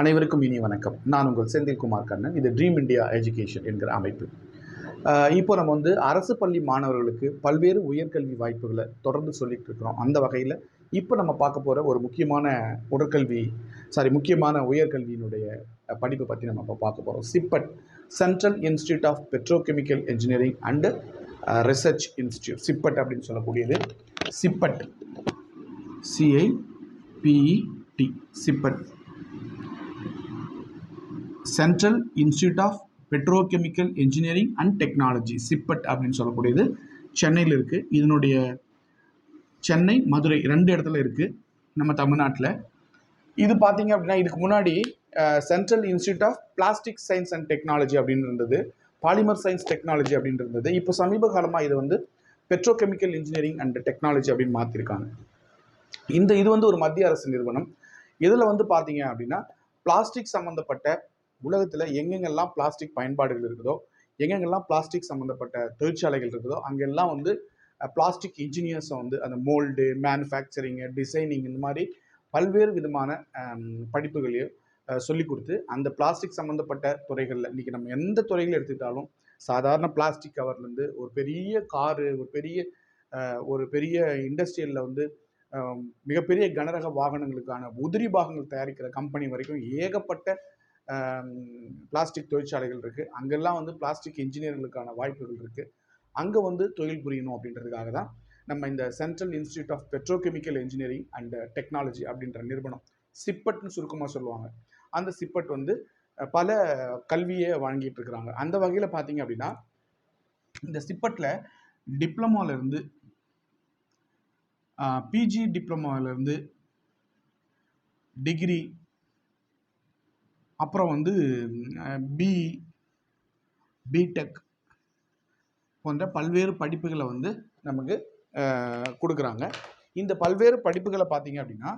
அனைவருக்கும் இனி வணக்கம். நான் உங்கள் செந்தில்குமார் கண்ணன். இது ட்ரீம் இந்தியா எஜுகேஷன் என்கிற அமைப்பு. இப்போ நம்ம வந்து அரசு பள்ளி மாணவர்களுக்கு பல்வேறு உயர்கல்வி வாய்ப்புகளை தொடர்ந்து சொல்லிட்டு இருக்கிறோம். அந்த வகையில் இப்போ நம்ம பார்க்க போகிற ஒரு முக்கியமான உடற்கல்வி சாரி முக்கியமான உயர்கல்வியினுடைய படிப்பை பற்றி நம்ம இப்போ பார்க்க போகிறோம் CIPET central institute of petrochemical engineering and research institute CIPET அப்படின்னு சொல்லக்கூடியது CIPET. CIPET CIPET. Central institute of petrochemical engineering and technology CIPET அப்படின்னு சொல்லக்கூடியது சென்னையில் இருக்குது இதனுடைய சென்னை மதுரை ரெண்டு இடத்துல இருக்குது நம்ம தமிழ்நாட்டில். இது பார்த்தீங்க அப்படின்னா இதுக்கு முன்னாடி central institute of plastic science and technology அப்படின்னு இருந்தது. பாலிமர் சயின்ஸ் டெக்னாலஜி அப்படின்னு இருந்தது. இப்போ சமீப காலமாக இது வந்து பெட்ரோகெமிக்கல் இன்ஜினியரிங் அண்ட் டெக்னாலஜி அப்படின்னு மாற்றிருக்காங்க இந்த இது வந்து ஒரு மத்திய அரசு நிறுவனம். இதில் வந்து பார்த்தீங்க அப்படின்னா பிளாஸ்டிக் சம்மந்தப்பட்ட உலகத்தில் எங்கெங்கெல்லாம் பிளாஸ்டிக் பயன்பாடுகள் இருக்குதோ எங்கெங்கெல்லாம் பிளாஸ்டிக் சம்மந்தப்பட்ட தொழிற்சாலைகள் இருக்குதோ அங்கெல்லாம் வந்து பிளாஸ்டிக் இன்ஜினியர்ஸை வந்து அந்த மோல்டு மேனுஃபேக்சரிங்கு டிசைனிங் இந்த மாதிரி பல்வேறு விதமான படிப்புகளையும் சொல்லி கொடுத்து அந்த பிளாஸ்டிக் சம்மந்தப்பட்ட துறைகளில் இன்றைக்கி நம்ம எந்த துறைகள் எடுத்துக்கிட்டாலும் சாதாரண பிளாஸ்டிக் கவர்லேருந்து ஒரு பெரிய காரு ஒரு பெரிய ஒரு பெரிய இண்டஸ்ட்ரியலில் வந்து மிகப்பெரிய கனரக வாகனங்களுக்கான உதிரி பாகங்கள் தயாரிக்கிற கம்பெனி வரைக்கும் ஏகப்பட்ட பிளாஸ்டிக் தொழிற்சாலைகள் இருக்குது அங்கெல்லாம் வந்து பிளாஸ்டிக் இன்ஜினியர்களுக்கான வாய்ப்புகள் இருக்குது அங்கே வந்து தொழில் புரியணும் அப்படின்றதுக்காக தான் நம்ம இந்த central institute of petrochemical engineering and technology அப்படின்ற நிறுவனம் சிப்பட்னு சுருக்கமாக சொல்லுவாங்க. அந்த சிப்பட் வந்து பல கல்வியை வழங்கிட்டு இருக்கிறாங்க. அந்த வகையில் பார்த்தீங்க அப்படின்னா இந்த சிப்பட்டில் டிப்ளமாலேருந்து பிஜி டிப்ளமாவிலேருந்து டிகிரி அப்புறம் வந்து பி பிடெக் போன்ற பல்வேறு படிப்புகளை வந்து நமக்கு கொடுக்குறாங்க. இந்த பல்வேறு படிப்புகளை பார்த்தீங்க அப்படின்னா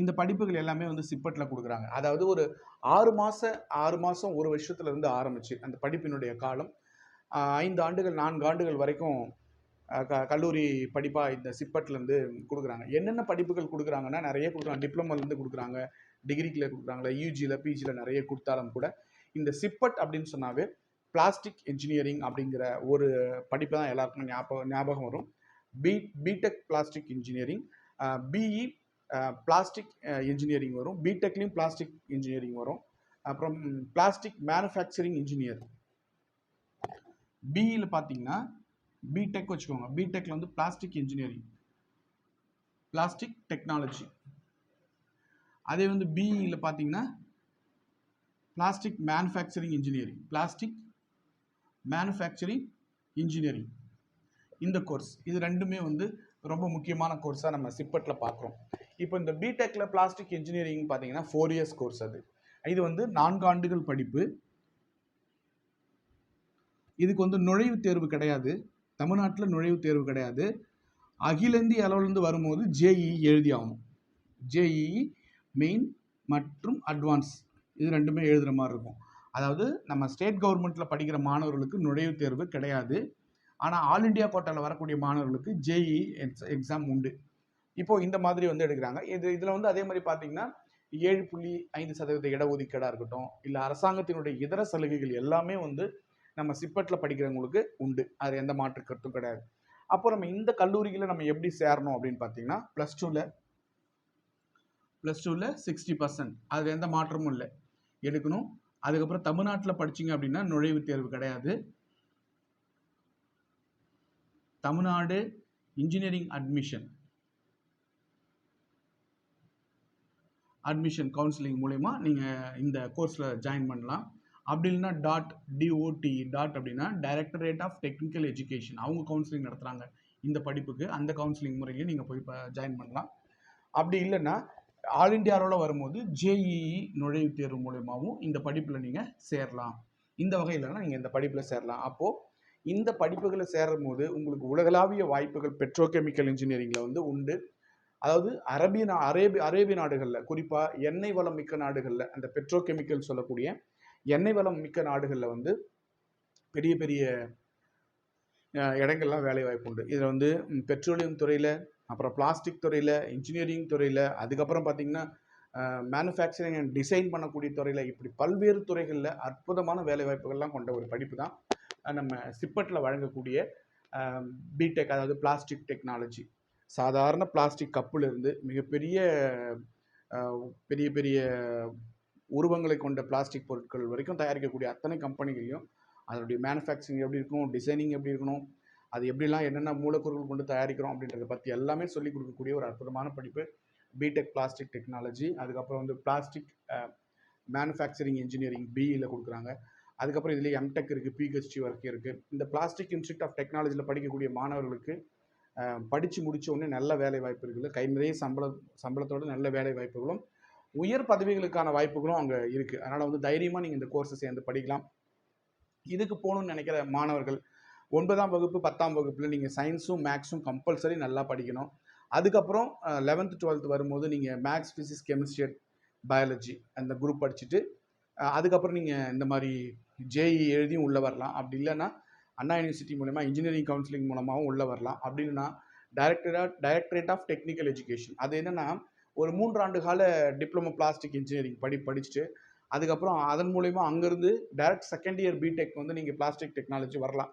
இந்த படிப்புகள் எல்லாமே வந்து சிப்பட்டில் கொடுக்குறாங்க. அதாவது ஒரு ஆறு மாத ஆறு மாதம் ஒரு வருஷத்துல இருந்து ஆரம்பிச்சு அந்த படிப்பினுடைய காலம். ஐந்து ஆண்டுகள் நான்கு ஆண்டுகள் வரைக்கும் க கல்லூரி படிப்பாக இந்த சிப்பட்லேருந்து கொடுக்குறாங்க. என்னென்ன படிப்புகள் கொடுக்குறாங்கன்னா நிறைய கொடுக்குறாங்க. டிப்ளமோலேருந்து கொடுக்குறாங்க. டிகிரிக்கில் கொடுக்குறாங்களே யூஜியில் பிஜியில் நிறைய கொடுத்தாலும் கூட இந்த சிப்பட் அப்படின்னு சொன்னாவே பிளாஸ்டிக் இன்ஜினியரிங் அப்படிங்கிற ஒரு படிப்பு தான் எல்லாருக்கும் ஞாபகம் ஞாபகம் வரும். B BTech plastic engineering BE plastic engineering வரும். பிடெக்லேயும் பிளாஸ்டிக் இன்ஜினியரிங் வரும். அப்புறம் பிளாஸ்டிக் மேனுஃபேக்சரிங் இன்ஜினியர் பிஇயில் பார்த்தீங்கன்னா பிடெக் வச்சுக்கோங்க. பிடெக்ல வந்து பிளாஸ்டிக் இன்ஜினியரிங் பிளாஸ்டிக் டெக்னாலஜி அதே வந்து பிஇயில் பார்த்தீங்கன்னா plastic manufacturing engineering plastic manufacturing engineering இந்த கோர்ஸ் இது ரெண்டுமே வந்து ரொம்ப முக்கியமான கோர்ஸாக நம்ம சிப்பட்டில் பார்க்குறோம் இப்போ இந்த பிடெக்கில் பிளாஸ்டிக் இன்ஜினியரிங் பார்த்தீங்கன்னா ஃபோர் இயர்ஸ் கோர்ஸ் அது. இது வந்து நான்கு ஆண்டுகள் படிப்பு. இதுக்கு வந்து நுழைவுத் தேர்வு கிடையாது. தமிழ்நாட்டில் நுழைவுத் தேர்வு கிடையாது. அகில இந்திய அளவுலேருந்து வரும்போது ஜேஇ எழுதி ஆகணும். ஜேஇஇ மெயின் மற்றும் அட்வான்ஸ் இது ரெண்டுமே எழுதுகிற மாதிரி இருக்கும். அதாவது நம்ம ஸ்டேட் கவர்மெண்ட்டில் படிக்கிற மாணவர்களுக்கு நுழைவுத் தேர்வு கிடையாது. ஆனால் ஆல் இண்டியா கோட்டாவில் வரக்கூடிய மாணவர்களுக்கு ஜேஇ எக்ஸாம் உண்டு. இப்போது இந்த மாதிரி வந்து எடுக்கிறாங்க. இது இதில் வந்து அதே மாதிரி பார்த்தீங்கன்னா ஏழு புள்ளி ஐந்து சதவீத இடஒதுக்கீடாக இருக்கட்டும் இல்லை அரசாங்கத்தினுடைய இதர சலுகைகள் எல்லாமே வந்து நம்ம சிப்பட்டில் படிக்கிறவங்களுக்கு உண்டு. அது எந்த மாற்று கருத்தும் கிடையாது. அப்போ நம்ம இந்த கல்லூரிகளை நம்ம எப்படி சேரணும் அப்படின்னு பார்த்தீங்கன்னா ப்ளஸ் டூவில் ப்ளஸ் டூவில் சிக்ஸ்டி பர்சன்ட் அது எந்த மாற்றமும் இல்லை. எடுக்கணும். அதுக்கப்புறம் தமிழ்நாட்டில் படிச்சீங்க அப்படின்னா நுழைவுத் தேர்வு கிடையாது. Tamil Nadu engineering admission admission counselling மூலயமா நீங்கள் இந்த கோர்ஸில் ஜாயின் பண்ணலாம். அப்படி இல்லைன்னா DOT D O T DOT அப்படின்னா டைரக்டரேட் ஆஃப் டெக்னிக்கல் எஜுகேஷன் அவங்க கவுன்சிலிங் நடத்துகிறாங்க இந்த படிப்புக்கு அந்த கவுன்சிலிங் முறையிலையும் நீங்கள் போய் ஜாயின் பண்ணலாம். அப்படி இல்லைன்னா ஆல் இண்டியா அளவில் வரும்போது ஜேஇஇ நுழைவுத் தேர்வு மூலயமாவும் இந்த படிப்பில் நீங்கள் சேரலாம். இந்த வகையிலனா நீங்கள் இந்த படிப்பில் சேரலாம். அப்போது இந்த படிப்புகளை சேரும் போது உங்களுக்கு உலகளாவிய வாய்ப்புகள் பெட்ரோகெமிக்கல் இன்ஜினியரிங்கில் வந்து உண்டு. அதாவது அரபிய நா அரேபி அரேபிய நாடுகளில் குறிப்பாக எண்ணெய் வளம் மிக்க நாடுகளில் அந்த பெட்ரோகெமிக்கல் சொல்லக்கூடிய எண்ணெய் வளம் மிக்க நாடுகளில் வந்து பெரிய பெரிய இடங்கள்லாம் வேலைவாய்ப்பு உண்டு. இதில் வந்து பெட்ரோலியம் துறையில் அப்புறம் பிளாஸ்டிக் துறையில் இன்ஜினியரிங் துறையில் அதுக்கப்புறம் பார்த்திங்கன்னா மேனுஃபேக்சரிங் அண்ட் டிசைன் பண்ணக்கூடிய துறையில் இப்படி பல்வேறு துறைகளில் அற்புதமான வேலைவாய்ப்புகள்லாம் கொண்ட ஒரு படிப்பு தான் நம்ம சிப்பட்டில் வழங்கக்கூடிய பிடெக் அதாவது பிளாஸ்டிக் டெக்னாலஜி சாதாரண பிளாஸ்டிக் கப்புலேருந்து மிகப்பெரிய பெரிய பெரிய உருவங்களை கொண்ட பிளாஸ்டிக் பொருட்கள் வரைக்கும் தயாரிக்கக்கூடிய அத்தனை கம்பெனிகளையும் அதனுடைய மேனுஃபேக்சரிங் எப்படி இருக்கும் டிசைனிங் எப்படி இருக்கணும் அது எப்படிலாம் என்னென்ன மூலக்கூறுகள் கொண்டு தயாரிக்கிறோம் அப்படின்றத பற்றி எல்லாமே சொல்லிக் கொடுக்கக்கூடிய ஒரு அற்புதமான படிப்பு. பிடெக் பிளாஸ்டிக் டெக்னாலஜி அதுக்கப்புறம் வந்து பிளாஸ்டிக் மேனுஃபேக்சரிங் இன்ஜினியரிங் பிஇயில் கொடுக்குறாங்க. அதுக்கப்புறம் இதுலேயே எம்டெக் இருக்குது பிஹெச்டி ஒர்க் இருக்குது இந்த பிளாஸ்டிக் இன்ஸ்டியூட் ஆஃப் டெக்னாலஜியில் படிக்கக்கூடிய மாணவர்களுக்கு படித்து முடித்த உடனே நல்ல வேலை வாய்ப்புகள் இருக்குது. கை நிறைய சம்பளம் சம்பளத்தோட நல்ல வேலை வாய்ப்புகளும் உயர் பதவிகளுக்கான வாய்ப்புகளும் அங்கே இருக்குது அதனால் வந்து தைரியமாக நீங்கள் இந்த கோர்ஸை சேர்ந்து படிக்கலாம். இதுக்கு போகணும்னு நினைக்கிற மாணவர்கள் ஒன்பதாம் வகுப்பு பத்தாம் வகுப்பில் நீங்கள் சயின்ஸும் மேக்ஸும் கம்பல்சரி நல்லா படிக்கணும். அதுக்கப்புறம் லெவன்த்து டுவெல்த் வரும்போது நீங்கள் மேக்ஸ் ஃபிசிக்ஸ் கெமிஸ்ட்ரி பயாலஜி அந்த குரூப் படிச்சுட்டு அதுக்கப்புறம் நீங்கள் இந்த மாதிரி ஜேஇ எழுதியும் உள்ளே வரலாம். அப்படி இல்லைன்னா அண்ணா யூனிவர்சிட்டி மூலயமா இன்ஜினியரிங் கவுன்சிலிங் மூலமாகவும் உள்ளே வரலாம். அப்படின்னா directorate directorate of technical education அது என்னென்னா ஒரு மூன்றாண்டு கால டிப்ளமோ பிளாஸ்டிக் இன்ஜினியரிங் படி படிச்சுட்டு அதுக்கப்புறம் அதன் மூலயமா அங்கேருந்து டைரக்ட் செகண்ட் இயர் பிடெக் வந்து நீங்கள் பிளாஸ்டிக் டெக்னாலஜி வரலாம்.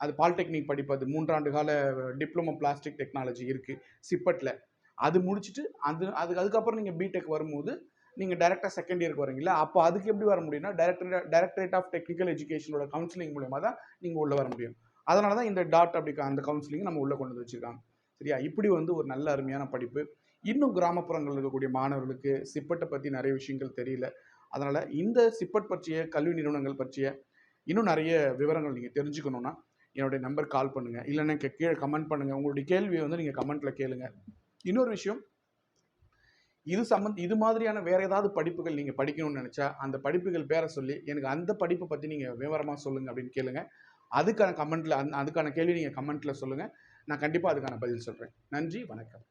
அது பாலிடெக்னிக் படிப்பு அது மூன்றாண்டு கால டிப்ளமோ பிளாஸ்டிக் டெக்னாலஜி இருக்குது சிப்பட்டில் அது முடிச்சுட்டு அது அதுக்கு அதுக்கப்புறம் நீங்கள் பிடெக் வரும்போது நீங்கள் டேரெக்டாக செகண்ட் இயருக்கு வரீங்களா அப்போ அதுக்கு எப்படி வர முடியும்னா டைரக்டரேட் டைரக்டரேட் ஆஃப் டெக்னிக்கல் எஜுகேஷனோட கவுன்சிலிங் மூலமாக தான் நீங்கள் உள்ளே வர முடியும். அதனால தான் இந்த டாட் அப்படி க- அந்த கவுன்சிலிங் நம்ம உள்ளே கொண்டு வந்து வச்சுருக்காங்க. சரியா? இப்படி வந்து ஒரு நல்ல அருமையான படிப்பு. இன்னும் கிராமப்புறங்களில் இருக்கக்கூடிய மாணவர்களுக்கு சிப்பட்டை பற்றி நிறைய விஷயங்கள் தெரியல. அதனால் இந்த சிப்பட் பற்றிய கல்வி நிறுவனங்கள் பற்றிய இன்னும் நிறைய விவரங்கள் நீங்கள் தெரிஞ்சுக்கணுன்னா என்னுடைய நம்பர் கால் பண்ணுங்கள் இல்லைன்னா கீழே கமெண்ட் பண்ணுங்கள் உங்களுடைய கேள்வியை வந்து நீங்கள் கமெண்ட்டில் கேளுங்க. இன்னொரு விஷயம் இது சம்மந்த இது மாதிரியான வேறு ஏதாவது படிப்புகள் நீங்கள் படிக்கணும்னு நினச்சா அந்த படிப்புகள் பேரை சொல்லி எனக்கு அந்த படிப்பை பற்றி நீங்கள் விவரமாக சொல்லுங்கள் அப்படின்னு கேளுங்க. அதுக்கான கமெண்ட்டில் அந் அதுக்கான கேள்வி நீங்கள் கமெண்ட்டில் சொல்லுங்கள் நான் கண்டிப்பாக அதுக்கான பதில் சொல்கிறேன் நன்றி வணக்கம்.